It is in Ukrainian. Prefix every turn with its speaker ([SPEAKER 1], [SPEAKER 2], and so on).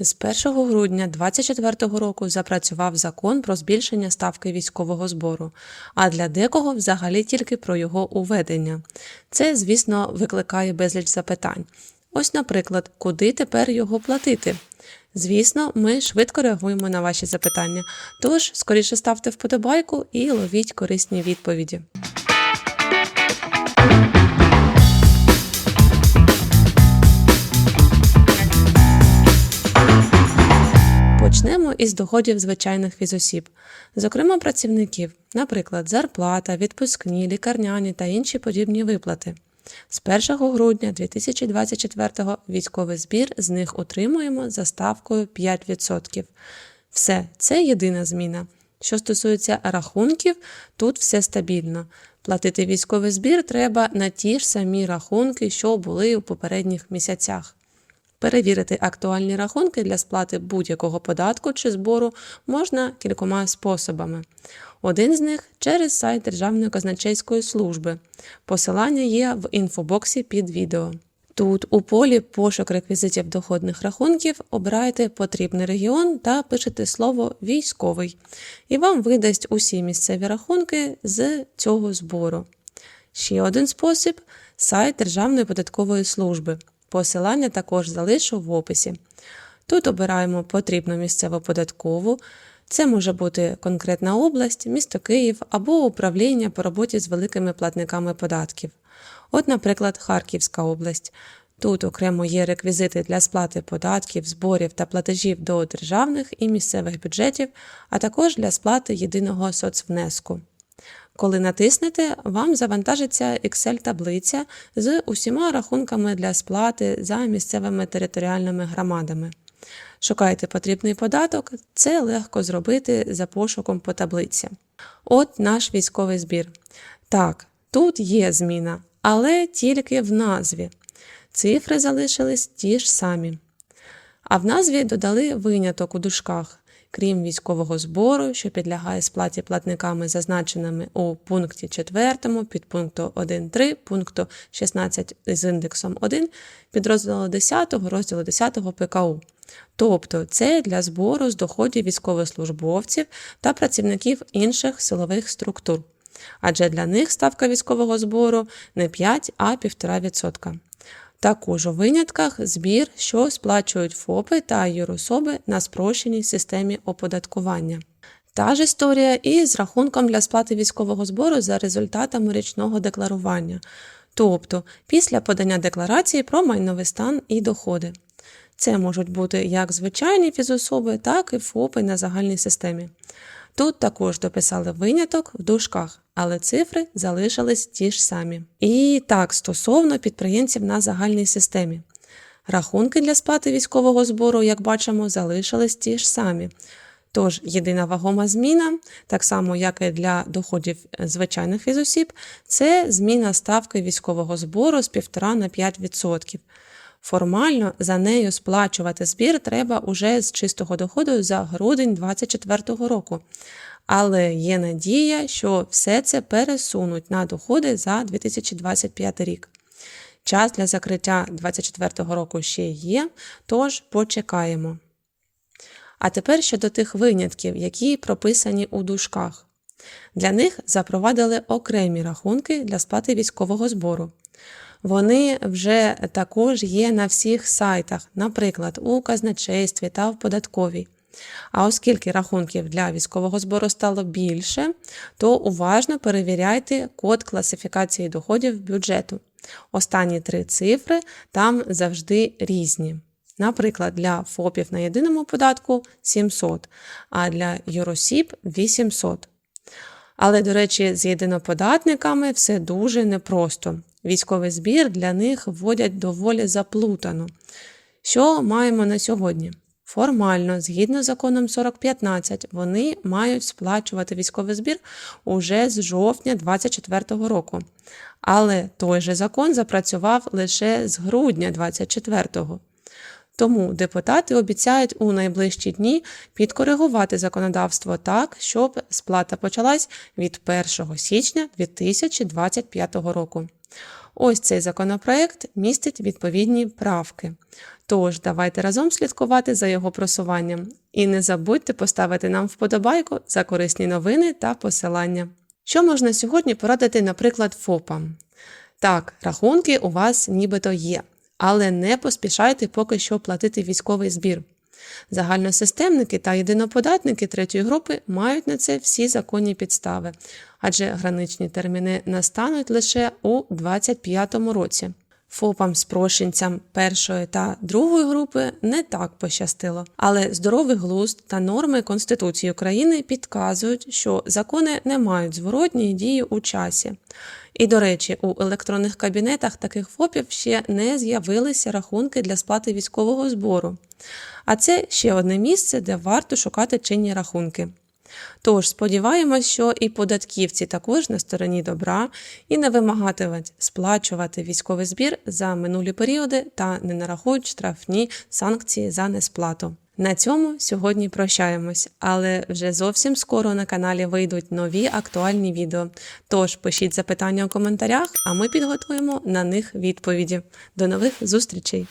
[SPEAKER 1] З 1 грудня 2024 року запрацював закон про збільшення ставки військового збору, а для декого взагалі тільки про його уведення. Це, звісно, викликає безліч запитань. Ось, наприклад, куди тепер його платити? Звісно, ми швидко реагуємо на ваші запитання, тож скоріше ставте вподобайку і ловіть корисні відповіді. Із доходів звичайних фізосіб, зокрема працівників, наприклад, зарплата, відпускні, лікарняні та інші подібні виплати. З 1 грудня 2024 військовий збір з них утримуємо за ставкою 5%. Все, це єдина зміна. Що стосується рахунків, тут все стабільно. Платити військовий збір треба на ті ж самі рахунки, що були у попередніх місяцях. Перевірити актуальні рахунки для сплати будь-якого податку чи збору можна кількома способами. Один з них через сайт Державної казначейської служби. Посилання є в інфобоксі під відео. Тут у полі пошук реквізитів доходних рахунків обираєте потрібний регіон та пишете слово військовий, і вам видасть усі місцеві рахунки з цього збору. Ще один спосіб сайт Державної податкової служби. Посилання також залишу в описі. Тут обираємо потрібну місцеву податкову. Це може бути конкретна область, місто Київ або управління по роботі з великими платниками податків. От, наприклад, Харківська область. Тут окремо є реквізити для сплати податків, зборів та платежів до державних і місцевих бюджетів, а також для сплати єдиного соцвнеску. Коли натиснете, вам завантажиться Excel-таблиця з усіма рахунками для сплати за місцевими територіальними громадами. Шукайте потрібний податок, це легко зробити за пошуком по таблиці. От наш військовий збір. Так, тут є зміна, але тільки в назві. Цифри залишились ті ж самі. А в назві додали виняток у дужках крім військового збору, що підлягає сплаті платниками, зазначеними у пункті 4, підпункту 1.3, пункту 16 з індексом 1, підрозділу 10 розділу 10 ПКУ. Тобто це для збору з доходів військовослужбовців та працівників інших силових структур. Адже для них ставка військового збору не 5, а 1,5%. Також у винятках збір, що сплачують ФОПи та юрособи на спрощеній системі оподаткування. Та ж історія і з рахунком для сплати військового збору за результатами річного декларування, тобто після подання декларації про майновий стан і доходи. Це можуть бути як звичайні фізособи, так і ФОПи на загальній системі. Тут також дописали виняток в дужках, але цифри залишились ті ж самі. І так, стосовно підприємців на загальній системі. Рахунки для сплати військового збору, як бачимо, залишились ті ж самі. Тож єдина вагома зміна, так само як і для доходів звичайних фізосіб, це зміна ставки військового збору з 1,5 на 5%. Формально за нею сплачувати збір треба уже з чистого доходу за грудень 2024 року. Але є надія, що все це пересунуть на доходи за 2025 рік. Час для закриття 2024 року ще є, тож почекаємо. А тепер щодо тих винятків, які прописані у дужках. Для них запровадили окремі рахунки для сплати військового збору. Вони вже також є на всіх сайтах, наприклад, у казначействі та в податковій. А оскільки рахунків для військового збору стало більше, то уважно перевіряйте код класифікації доходів бюджету. Останні три цифри там завжди різні. Наприклад, для ФОПів на єдиному податку 700, а для Юросіб 800. Але, до речі, з єдиноподатниками все дуже непросто. Військовий збір для них вводять доволі заплутано. Що маємо на сьогодні? Формально, згідно з законом 4015, вони мають сплачувати військовий збір уже з жовтня 2024 року. Але той же закон запрацював лише з грудня 2024. Тому депутати обіцяють у найближчі дні підкоригувати законодавство так, щоб сплата почалась від 1 січня 2025 року. Ось цей законопроект містить відповідні правки. Тож давайте разом слідкувати за його просуванням. І не забудьте поставити нам вподобайку за корисні новини та посилання. Що можна сьогодні порадити, наприклад, ФОПам? Так, рахунки у вас нібито є, але не поспішайте поки що платити військовий збір. Загальносистемники та єдиноподатники третьої групи мають на це всі законні підстави, адже граничні терміни настануть лише у 2025 році. ФОПам спрошенцям першої та другої групи не так пощастило, але здоровий глузд та норми Конституції України підказують, що закони не мають зворотньої дії у часі. І, до речі, у електронних кабінетах таких ФОПів ще не з'явилися рахунки для сплати військового збору. А це ще одне місце, де варто шукати чинні рахунки. Тож сподіваємось, що і податківці також на стороні добра і не вимагатимуть сплачувати військовий збір за минулі періоди та не нарахують штрафні санкції за несплату. На цьому сьогодні прощаємось, але вже зовсім скоро на каналі вийдуть нові актуальні відео. Тож пишіть запитання у коментарях, а ми підготуємо на них відповіді. До нових зустрічей!